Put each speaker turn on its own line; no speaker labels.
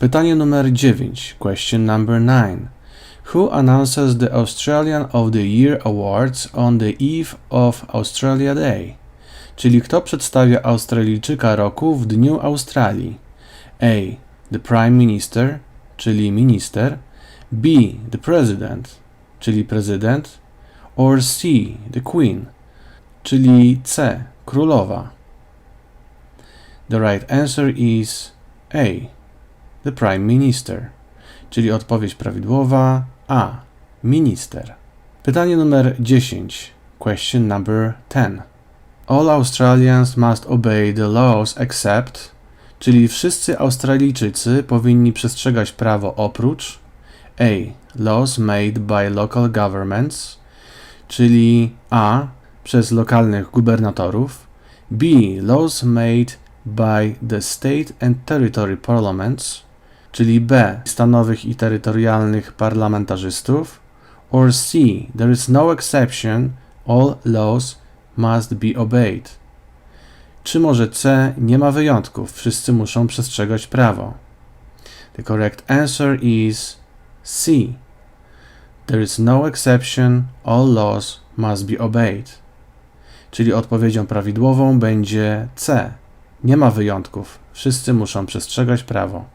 Pytanie numer 9. Question number 9. Who announces the Australian of the Year Awards on the eve of Australia Day? Czyli kto przedstawia Australijczyka roku w Dniu Australii? A. The Prime Minister, czyli minister. B. The President, czyli prezydent. Or C. The Queen, czyli C. Królowa. The right answer is A. The Prime Minister, czyli odpowiedź prawidłowa A. Minister. Pytanie numer 10. Question number 10. All Australians must obey the laws except, czyli wszyscy Australijczycy powinni przestrzegać prawo oprócz A. Laws made by local governments, czyli A. przez lokalnych gubernatorów, B. Laws made by the state and territory parliaments, czyli B. stanowych i terytorialnych parlamentarzystów, or C. There is no exception, all laws must be obeyed. Czy może C. Nie ma wyjątków, wszyscy muszą przestrzegać prawo. The correct answer is C. There is no exception, all laws must be obeyed. Czyli odpowiedzią prawidłową będzie C. Nie ma wyjątków, wszyscy muszą przestrzegać prawo.